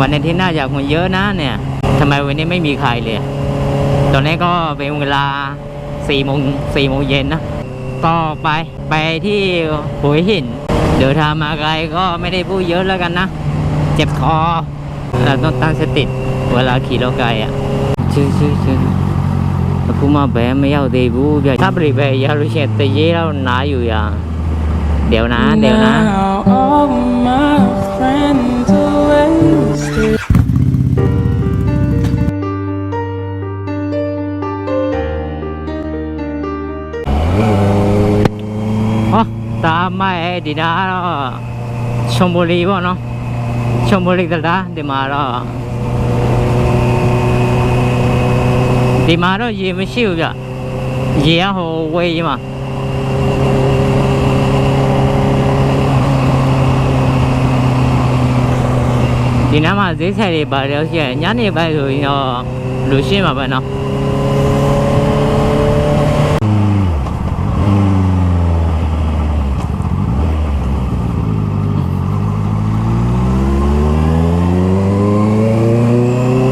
วันนี้ที่น่าจะคนเยอะนะเนี่ยทำไมวันนี้ไม่มีใครเลย ตอนนี้ก็เป็นเวลา4โมง4โมงเย็นนะต่อไปไปที่หัยหิน เดี๋ยวทำอะไรก็ไม่ได้พูดเยอะแล้วกันนะ เจ็บคอเราต้องตั้งสติเวลาขี่รถไกลอะชื่อชื่อชื่อ Akuma bé อย่าทั đi bu giờ sắp đi về giờ lúc xe tới หนาอยู่อย่าเดี๋ยวนะเดี๋ยวนะ မှအဲ့ဒီနာတော့ချုံပလီပေါ့နော်ချုံပလီတလားဒီမှာတော့ဒီမှာတော့ရေမရှိဘူးဗျရေကဟိုဝေးကြီးမှာဒီနားမှာဈေးဆိုင်တွေပါတော့ရှိရညနေပိုင်းဆိုရင်တော့လူရှင်းမှာပဲနော်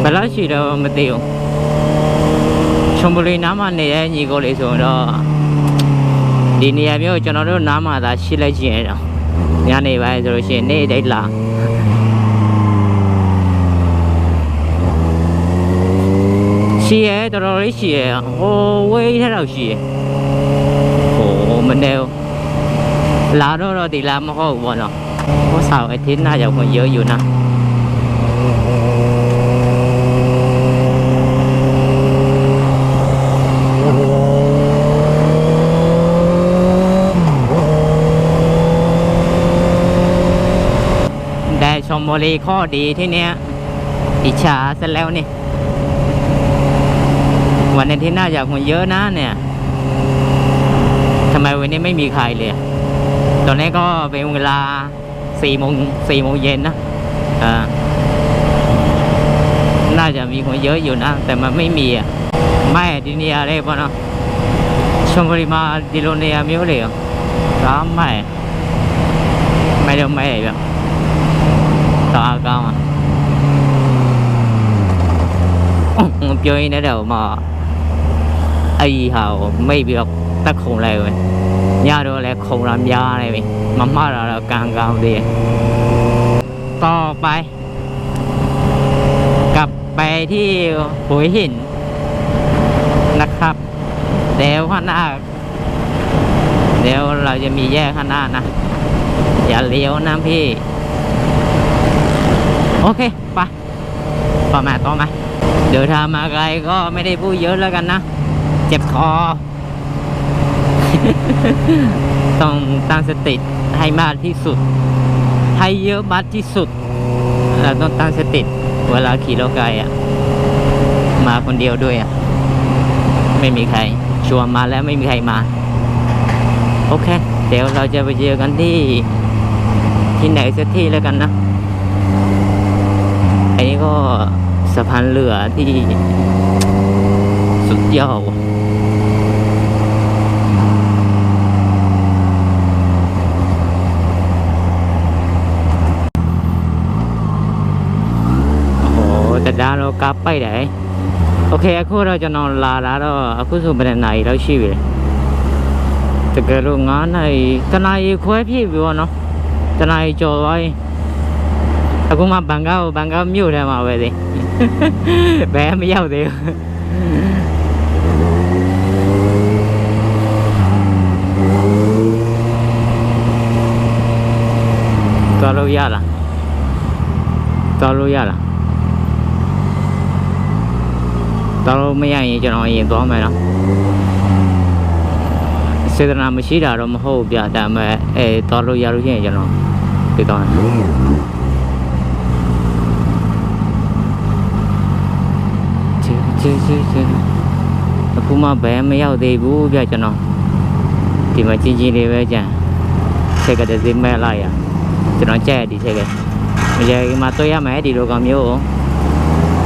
ဘယ်လောက်ရှိ တော့မသိဘူးချုံပလီနားမှာနေရညီကိုလေးဆိုတော့ဒီနေရာမျိုးကျွန်တော်တို့နားမှာသာရှိလိုက်ခြင်းရတော့ညနေပိုင်းဆိုလို့ရှိရင်နေ့တိုင်းလာရှိရဲတော်တော်လေးရှိရဲဟိုဝေးထဲတော့ရှိရဲဟိုမနေဘူးလာတော့တော့ဒီလာမဟုတ်ဘူးပေါ့နော်ဟိုဆောင်အထင်းနာရောက်ခွင့်ရောယူနာ ชมบุรีข้อดีที่เนี้ยอิจฉาซะแล้วนี่ วันอาทิตย์น่าจะคนเยอะนะเนี่ยทำไมวันนี้ไม่มีใครเลย ตอนนี้ก็เป็นเวลาสี่โมงสี่โมงเย็นนะอ่าน่าจะมีคนเยอะอยู่นะ แต่มันไม่มีอะไม่ดีเนียอะไรปะเนาะชมบุรีมาดีโลเนียมิวเลยเหรอร้านไม่ไม่ได้ไม่แบบ ตาကောင်းอ่ะပြောရင်းနဲ့တော့မှအဲ့ဒီဟာကိုမိတ်ပြီးတော့တက်ခုံလိုက်ပဲညတော့လည်းခုံတာများနေပြီမမှားတာတော့ကံကောင်းသေးတယ်ต่อไป กลับไปที่หัวหินนะครับเดี๋ยวข้างหน้าเดี๋ยวเราจะมีแยกข้างหน้านะอย่าเลี้ยวนะพี่ โอเคไปต่อมาต่อมา เดินทางมาไกลก็ไม่ได้พูดเยอะแล้วกันนะ เจ็บคอ ต้องตั้งสติให้มากที่สุด ให้เยอะมากที่สุด เราต้องตั้งสติเวลาขี่รถไกลอะ มาคนเดียวด้วยอะ ไม่มีใครชวนมาแล้วไม่มีใครมา โอเค เดี๋ยวเราจะไปเจอกันที่ที่ไหนสักที่แล้วกันนะ อันนี้ก็สะพานเหลือที่สุดยอดแต่ดาเรากลับไปไหนโอเคอะคูเราจะนอนลาแล้วอะคูสูบไปไหนแล้วชีวิตจะเกิดโรงงานใหนตนายคุยพี่วิวเนาะตนายจอไว้ အခုမှဘန်ကောက်ဘန်ကောက်မြို့ထဲမှာပဲလေဘယ်မရောက်သေးဘူးတော်လို့ရလားတော်လို့ရလားတော်လို့မရရင်ကျွန်တော်အရင်သွားမယ်နော်စေတနာမရှိတာတော့မဟုတ်ဘူးဗျဒါပေမဲ့အဲတော်လို့ရလို့ရှိရင်ကျွန်တော်ပြသွားမယ် ချေချေချေချေအခုမှဘယ်မရောက်သေးဘူးဗျကျွန်တော်ဒီမှာချင်းချင်းလေးပဲကြံဆက်ကတည်းကမဲ့လိုက်ရကျွန်တော်ကြက်ရဒီဆက်ကမရခင်မှာတွေ့ရမယ်ဒီလိုကောင်မျိုးကို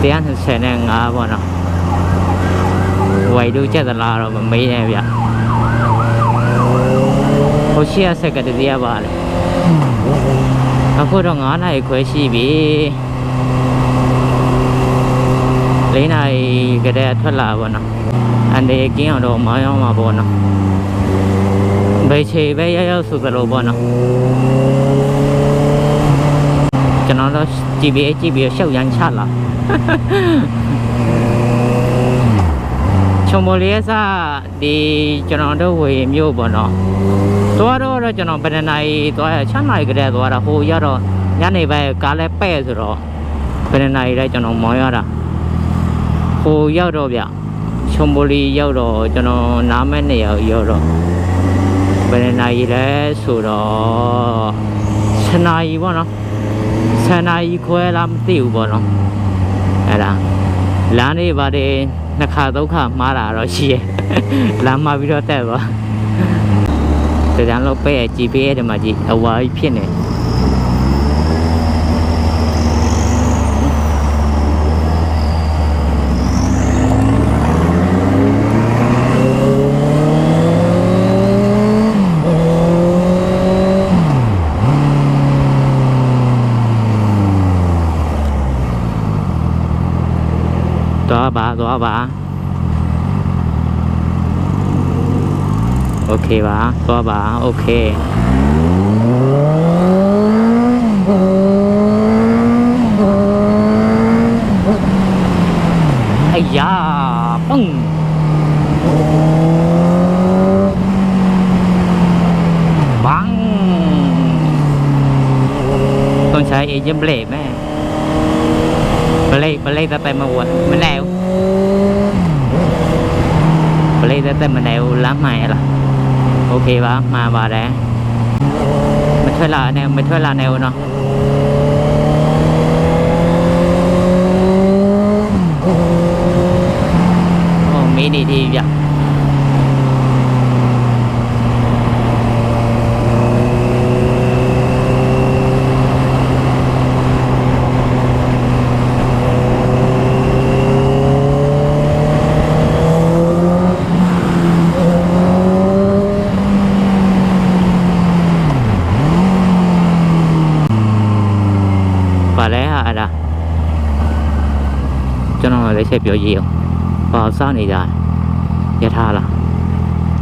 125ပေါ့နော်ဝိုင်တို့ကြက်သလားတော့မမေးနဲ့ဗျဟိုရှိရဆက်ကတည်းကပါလေအခုတော့9နာရီခွဲရှိပြီ လေးနာရီကတည်းကထွက်လာပါတော့အန်ဒီကင်းအောင်တော့မောင်းအောင်မှာပေါ့နော်ဘယ်ချေပဲရောက်ရောက်ဆိုသလိုပေါ့နော်ကျွန်တော်တို့ကြည့်ပြီးကြည့်ပြီးရှောက်ရမ်းချလာချုံမော်လေးစဒီကျွန်တော်တို့ဝေမြို့ပေါ့နော်သွားတော့တော့ကျွန်တော်ဗဒနာရီသွားရ6နာရီကတည်းကသွားတာဟိုရတော့ညနေပိုင်းကားလည်းပဲ့ဆိုတော့ဗဒနာရီလည်းကျွန်တော်မောင်းရတာ ဟိုရောက်တော့ဗျချုံမော်လေးရောက်တော့ကျွန်တော်နားမဲ့နေရာရောက်တော့ဗဒနာရီလည်းဆိုတော့7နာရီပေါ့နော်7နာရီခွဲလားမသိဘူးပေါ့နော်အဲ့ဒါလမ်းလေးပါတယ်နှစ်ခါသုံးခါမှားတာတော့ရှိရဲ့လမ်းမှာပြီးတော့တက်သွားတကြံလို့ပဲ့ရဲ့ GPS တွေမှာကြည့်အဝါကြီးဖြစ်နေသွားပါ có bà có bà ok bà có bà ok. Ai da bông băng con sai em dâm lệ mẹ บังต้องใช้เอเจนต์เบรกแม่ บเลบเลแต่แต่มาวนมัน ပြောကြည့်အောင်ဘာစောင့်နေကြလဲယထာလား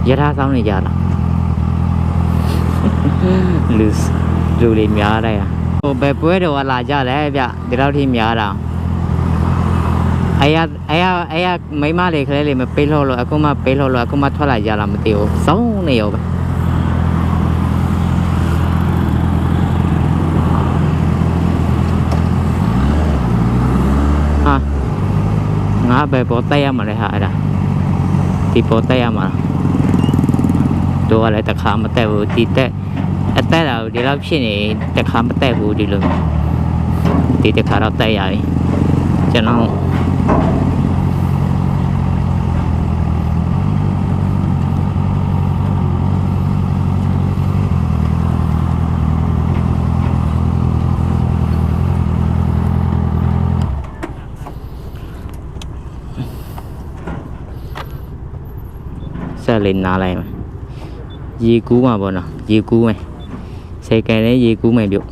ယထာစောင့်နေကြလားလူစလူတွေများတယ်อ่ะဟိုဘယ်ပွဲတော်ကလာကြလဲဗျဒီလောက်ထိများတာအရာအရာအရာမိမလေးကလေးလေးမပေးလို့လို့အခုမှပေးလို့လို့အခုမှထွက်လာကြလားမသိဘူးစောင်းနေရောပဲဟာငါ ဘယ်ပေါ်တက်ရမှာလဲဟာအဲ့ဒါဒီပေါ်တက်ရမှာလားတို့ကလည်းတစ်ခါမတက်ဘူးဒီတက်အတက်တာကိုဒီလောက်ဖြစ်နေတစ်ခါမတက်ဘူးဒီလိုဒီတစ်ခါတော့တက်ရပြီကျွန်တော် လေးနားလိုက်မယ်ရေကူးမှာပေါ့နော်ရေကူးမယ်စေကန်လည်းရေကူးမယ်ပြုတ်ဟ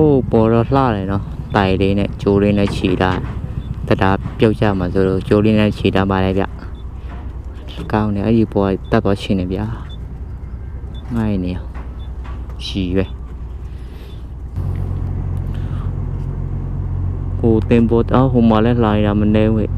ိုးပေါ်တော့လှတယ်နော်တိုင်လေးနဲ့ကြိုးလေးနဲ့ခြီတာတရားပြုတ်ကြမှာဆိုတော့ကြိုးလေးနဲ့ခြီတာပါလေဗျကောင်းတယ်အဲ့ဒီပေါ်ကတက်တော့ရှင်နေဗျာ ngay nè chỉ về cụ tên vô đó hôm mà lên lại là mình đeo vậy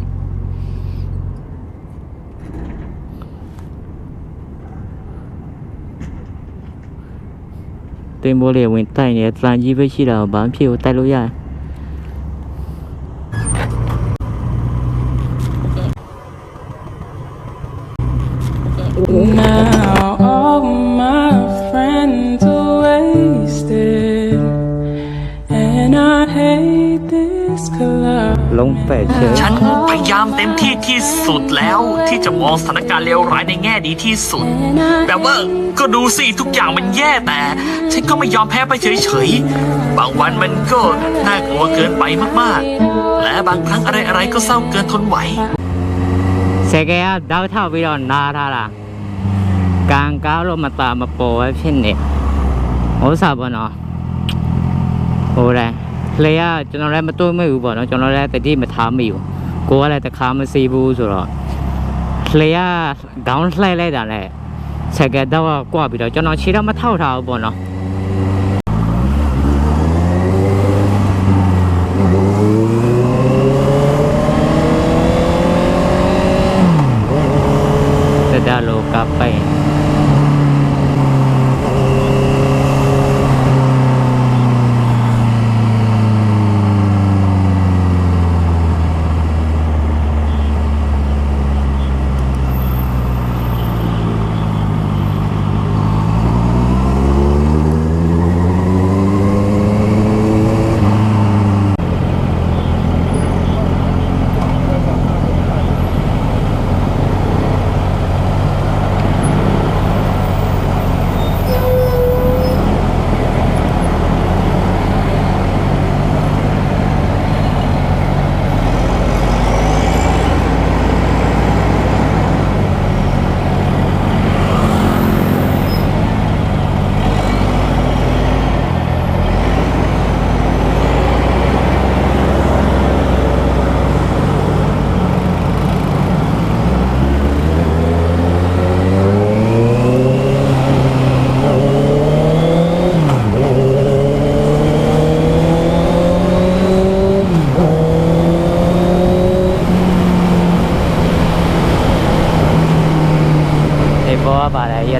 tên vô liền mình tay nè ra như với chi là bán phiêu tay lối dài ลงแปดเชฉันพยายามเต็มที่ที่สุดแล้วที่จะมองสถานการณ์เลวร้ายในแง่ดีที่สุด แบบว่าก็ดูสิทุกอย่างมันแย่แต่ ฉันก็ไม่ยอมแพ้ไปเฉยๆ บางวันมันก็น่ากลัวเกินไปมากๆ และบางครั้งอะไรๆก็เศร้าเกินทนไหวเซกียดาวเท่าวิรอนนาทาระกลางก้าวลมมาตามมาโปไว้เช่นเด็โอ้ซาบเนาะโอ้ไร လေကကျွန်တော်လည်းမတွေးမိဘူးပေါ့နော်ကျွန်တော်လည်းတတိမထားမိဘူးကိုကလည်းတစ်ခါမစီဘူးဆိုတော့လေကဒေါင်းလှည့်လိုက်တာနဲ့စက်ကယ်တော့ကွာပြီးတော့ကျွန်တော်ခြေတော့မထောက်ထားဘူးပေါ့နော်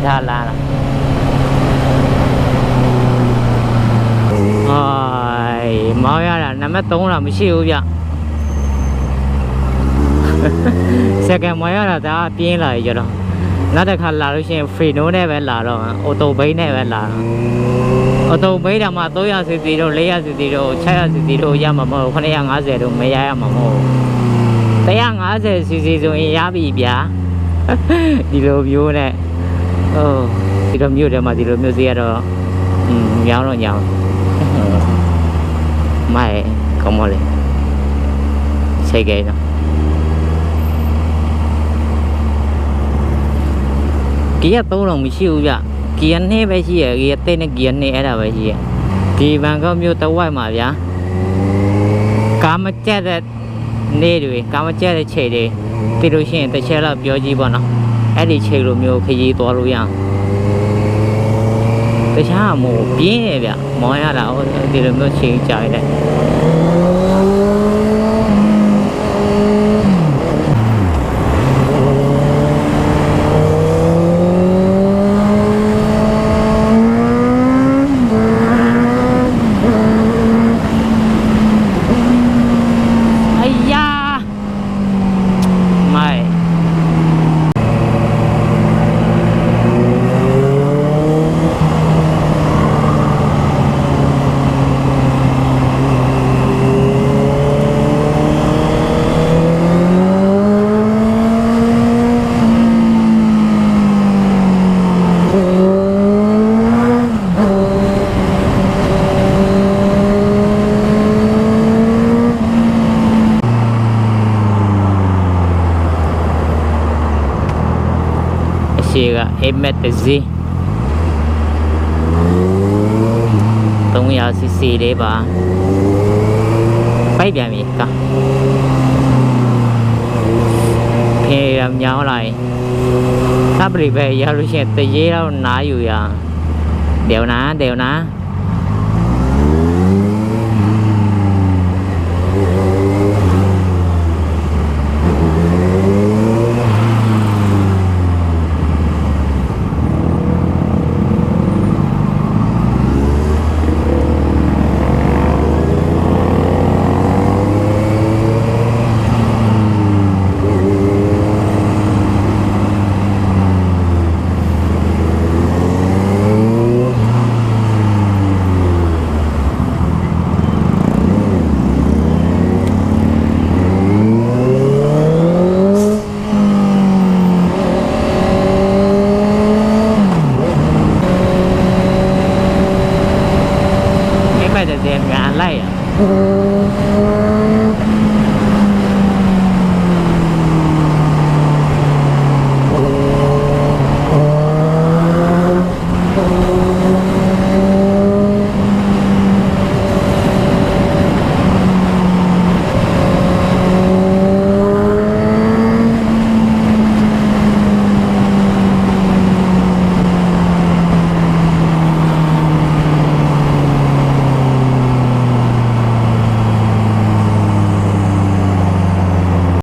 bà lại yêu tha la là Ôi, mới ra là nắm mắt túng là mới siêu vậy Xe cái mới ra là ta biến lại rồi đó Nó được hành là lúc xem free nối này về là rồi ô tô bấy này về là ô tô bấy là mà tối ra sự gì đâu lấy ra sự gì đâu chạy ra sự gì đâu ra mà mơ con này ngã rẻ đâu mấy ai mà mơ 150စီစီဆိုရင်ရပြီဗျာဒီလိုမျိုးနဲ့ ဟိုဒီလိုမျိုးတွေမှာဒီလိုမျိုးစီရတော့อืมညောင်းတော့ညောင်းမိုင်ကောင်းမလေးစိတ်ကြိနော်ကီးရသုံးတော့မရှိဘူးဗျကီးရနှစ်ပဲရှိရကီးရတဲ့နဲ့ကီးရနှစ်အဲ့ဒါပဲရှိရဒီဘန်ကောက်မျိုးတစ်ဝိုက်မှာဗျာကာမကြက်တဲ့နေ့တွေကာမကျက်တဲ့ချိန်တွေပြီးလို့ရှိရင်တစ်ချက်လောက်ပြောကြည့်ပေါ့နော် အဲ့ဒီချိန်လိုမျိုးခရီးသွားလို့ရအောင်တခြားမို့ပြင်းနေဗျမောရတာဟိုဒီလိုမျိုးချိန်ကြာရတယ် အရှိကအိမ်မက်တစ်စီး300 cc လေးပါပိုက်ပြန်ပြီကဖေးရမြောင်းလိုက်သပ္ပရိပဲရောက်လို့ရှိရင်တရေတော့နားယူရเดี๋ยวนะเดี๋ยวนะ